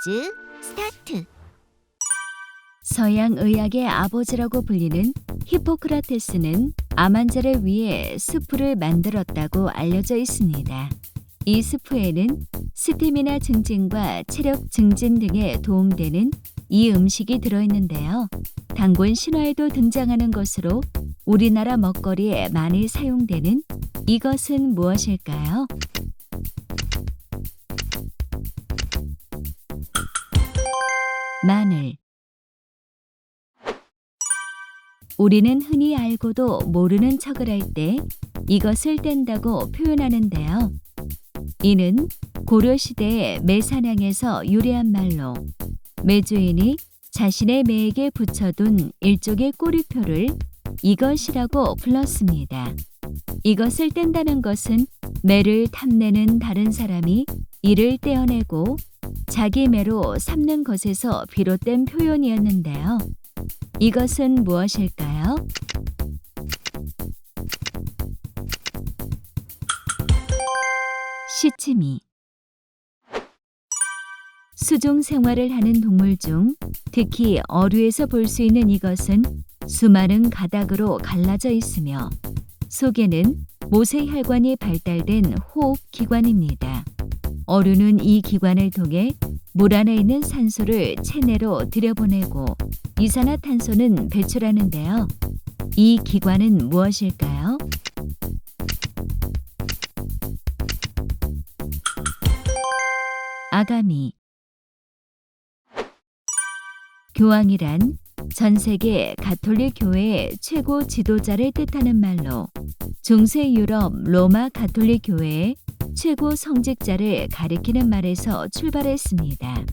퀴즈 스타트. 서양 의학의 아버지라고 불리는 히포크라테스는 암 환자를 위해 스프를 만들었다고 알려져 있습니다. 이 스프에는 스태미나 증진과 체력 증진 등에 도움되는 이 음식이 들어있는데요. 단군 신화에도 등장하는 것으로 우리나라 먹거리에 많이 사용되는 이것은 무엇일까요? 마늘 우리는 흔히 알고도 모르는 척을 할 때 이것을 뗀다고 표현하는데요. 이는 고려시대의 매사냥에서 유래한 말로 매주인이 자신의 매에게 붙여둔 일종의 꼬리표를 이것이라고 불렀습니다. 이것을 뗀다는 것은 매를 탐내는 다른 사람이 이를 떼어내고 자기 매로 삼는 것에서 비롯된 표현이었는데요. 이것은 무엇일까요? 시치미 수종 생활을 하는 동물 중 특히 어류에서 볼 수 있는 이것은 수많은 가닥으로 갈라져 있으며 속에는 모세혈관이 발달된 호흡 기관입니다. 어류는 이 기관을 통해 물 안에 있는 산소를 체내로 들여보내고 이산화탄소는 배출하는데요. 이 기관은 무엇일까요? 아가미 교황이란 전 세계 가톨릭 교회의 최고 지도자를 뜻하는 말로 중세 유럽 로마 가톨릭 교회의 최고 성직자를 가리키는 말에서 출발했습니다.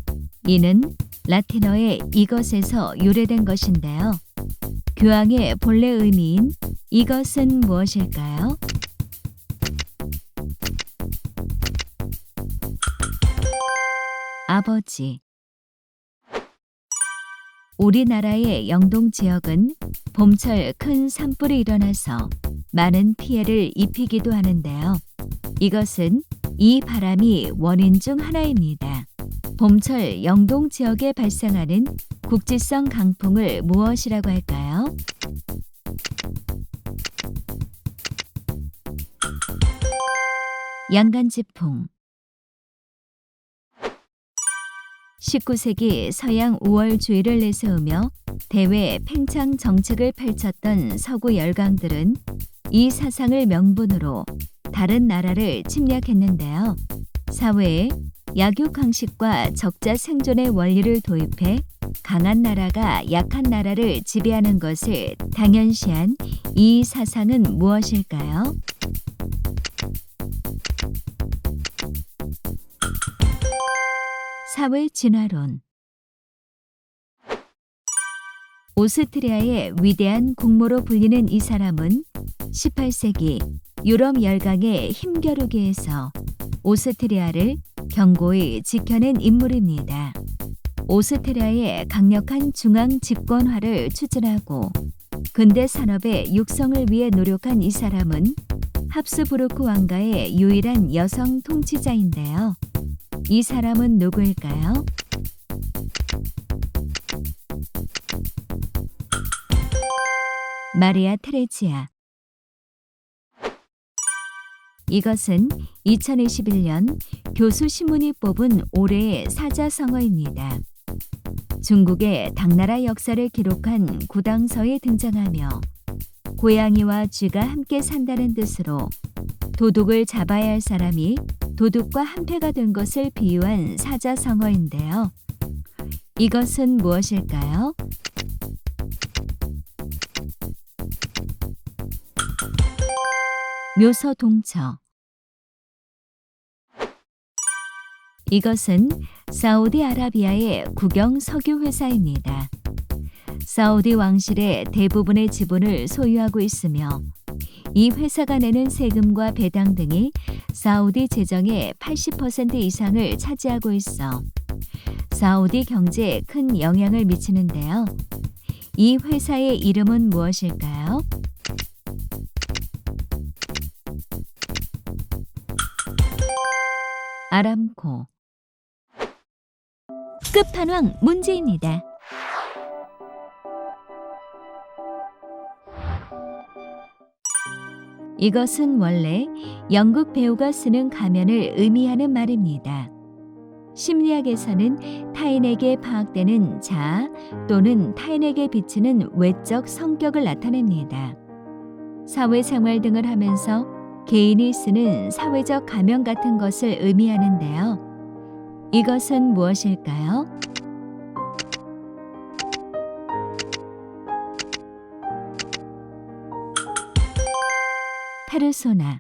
이는 라틴어의 이것에서 유래된 것인데요. 교황의 본래 의미인 이것은 무엇일까요? 아버지 우리나라의 영동 지역은 봄철 큰 산불이 일어나서 많은 피해를 입히기도 하는데요. 이것은 이 바람이 원인 중 하나입니다. 봄철 영동 지역에 발생하는 국지성 강풍을 무엇이라고 할까요? 양간지풍 19세기 서양 우월주의를 내세우며 대외 팽창 정책을 펼쳤던 서구 열강들은 이 사상을 명분으로 다른 나라를 침략했는데요. 사회에 약육 강식과 적자 생존의 원리를 도입해 강한 나라가 약한 나라를 지배하는 것을 당연시한 이 사상은 무엇일까요? 사회 진화론 오스트리아의 위대한 국모로 불리는 이 사람은 18세기 유럽 열강의 힘겨루기에서 오스트리아를 견고히 지켜낸 인물입니다. 오스트리아의 강력한 중앙 집권화를 추진하고 근대 산업의 육성을 위해 노력한 이 사람은 합스부르크 왕가의 유일한 여성 통치자인데요. 이 사람은 누구일까요? 마리아 테레지아 이것은 2021년 교수 신문이 뽑은 올해의 사자성어입니다. 중국의 당나라 역사를 기록한 구당서에 등장하며 고양이와 쥐가 함께 산다는 뜻으로 도둑을 잡아야 할 사람이 도둑과 한패가 된 것을 비유한 사자성어인데요. 이것은 무엇일까요? 묘서 동처 이것은 사우디아라비아의 국영 석유 회사입니다. 사우디 왕실의 대부분의 지분을 소유하고 있으며 이 회사가 내는 세금과 배당 등이 사우디 재정의 80% 이상을 차지하고 있어 사우디 경제에 큰 영향을 미치는데요. 이 회사의 이름은 무엇일까요? 아람코 끝판왕 문제입니다. 이것은 원래 영국 배우가 쓰는 가면을 의미하는 말입니다. 심리학에서는 타인에게 파악되는 자아 또는 타인에게 비치는 외적 성격을 나타냅니다. 사회생활 등을 하면서 개인이 쓰는 사회적 가면 같은 것을 의미하는데요. 이것은 무엇일까요? 페르소나